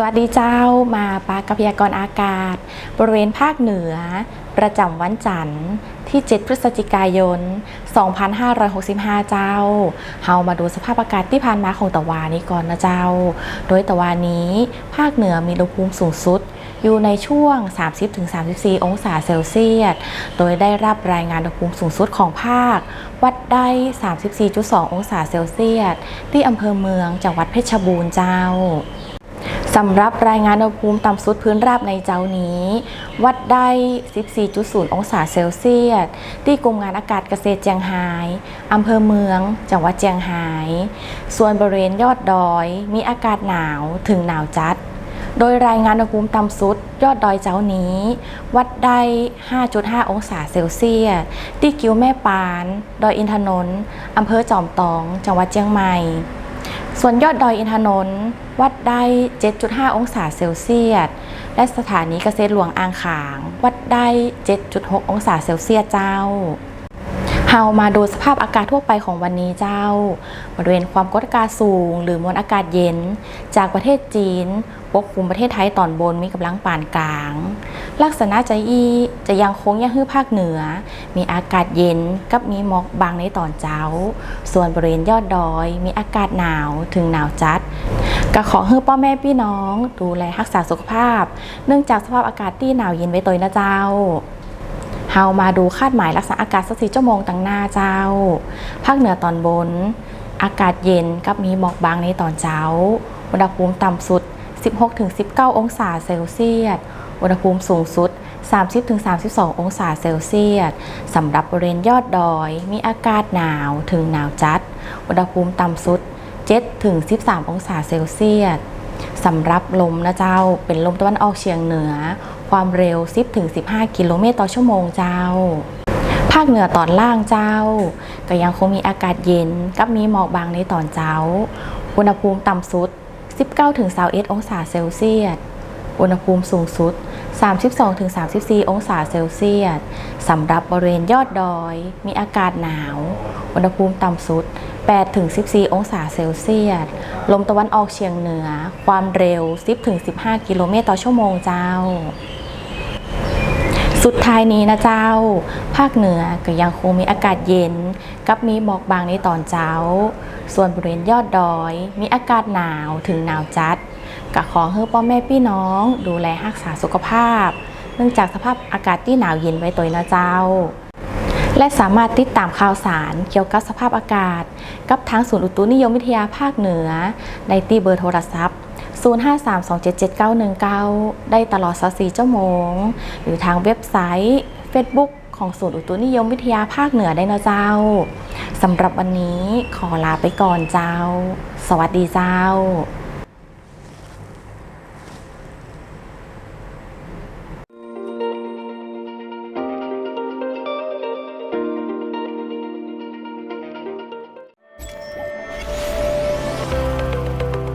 สวัสดีเจ้ามาปากพยากรณ์อากาศ บริเวณภาคเหนือ ประจำวันจันทร์ที่ 7 พฤศจิกายน 2565 เจ้า เฮามาดูสภาพอากาศที่ผ่านมาของตะวานี้ก่อนนะเจ้า โดยตะวานี้ ภาคเหนือมีอุณหภูมิสูงสุด อยู่ในช่วง 30-34 องศาเซลเซียส โดยได้รับรายงานอุณหภูมิสูงสุดของภาค วัดได้ 34.2 องศาเซลเซียส ที่อำเภอเมืองจังหวัดเพชรบูรณ์เจ้า สำหรับรายงานอุณหภูมิต่ำสุดพื้นราบในเจ้านี้ วัดได้ 14.0 องศาเซลเซียส ที่กรมงานอากาศเกษตรเจียงไฮ้อำเภอเมือง จังหวัดเจียงไฮ้ส่วนบริเวณยอดดอย มีอากาศหนาวถึงหนาวจัด โดยรายงานอุณหภูมิต่ำสุด ยอดดอยเจ้านี้ วัดได้ 5.5 องศาเซลเซียส ที่กิ้วแม่ปาน ดอยอินทนนท์อำเภอจอมตอง จังหวัดเชียงใหม่ ส่วนยอดดอยอินทนนท์วัดได้ 7.5 องศาเซลเซียส และสถานีเกษตรหลวงอ่างขาง วัดได้ 7.6 องศาเซลเซียสเจ้า เฮามาดูสภาพอากาศทั่วไปของวันนี้เจ้า บริเวณความกดอากาศสูง หรือมวลอากาศเย็น จากประเทศจีน ปกคลุมประเทศไทยตอนบนมีกำลังปานกลาง ลักษณะใจอีจะยังคงยังฮื้อภาคเหนือ มีอากาศเย็นกับมีหมอกบางในตอนเช้า ส่วนบริเวณยอดดอย มีอากาศหนาวถึงหนาวจัดก็ขอให้พ่อแม่พี่น้อง ดูแลรักษาสุขภาพ เนื่องจากสภาพอากาศที่หนาวเย็นไว้ตัวนะเจ้า เฮามาดูคาดหมายลักษณะอากาศสักสี่ชั่วโมงต่างหน้าเจ้า ภาคเหนือตอนบน อากาศเย็นกับมีหมอกบางในตอนเช้า อุณหภูมิต่ำสุด 16-19 องศาเซลเซียส อุณหภูมิสูงสุด 30-32 องศาเซลเซียสสำหรับบริเวณยอดดอย มีอากาศหนาวถึงหนาวจัด อุณหภูมิต่ำสุด 7-13 องศาเซลเซียส สำหรับลมนะเจ้าเป็นลมตะวันออกเฉียงเหนือ ความเร็ว 10-15 กิโลเมตรต่อชั่วโมงเจ้า ภาคเหนือตอนล่างเจ้า ก็ยังคงมีอากาศเย็นกับมีหมอกบางในตอนเช้า อุณหภูมิต่ำสุด 19-21องศาเซลเซียส อุณหภูมิสูงสุด 32-34 องศาเซลเซียสสำหรับบริเวณยอดดอย มีอากาศหนาว อุณหภูมิต่ำสุด 8-14 องศาเซลเซียส ลมตะวันออกเฉียงเหนือ ความเร็ว 10-15 กิโลเมตรต่อชั่วโมงเจ้า สุดท้ายนี้นะเจ้า ภาคเหนือก็ยังคงมีอากาศเย็น กับมีหมอกบางในตอนเช้า ส่วนบริเวณยอดดอย มีอากาศหนาวถึงหนาวจัดก็ขอให้พ่อแม่พี่น้องดูแลรักษาสุขภาพ เนื่องจากสภาพอากาศที่หนาวเย็นไว้ตัวนะเจ้า และสามารถติดตามข่าวสารเกี่ยวกับสภาพอากาศ กับทางศูนย์อุตุนิยมวิทยาภาคเหนือในตีเบอร์โทรศัพท์ 0532777919 ได้ตลอด 24 ชั่วโมง หรือทางเว็บไซต์ Facebook ของศูนย์อุตุนิยมวิทยาภาคเหนือได้นะเจ้าสำหรับวันนี้ขอลาไปก่อนเจ้า สวัสดีเจ้า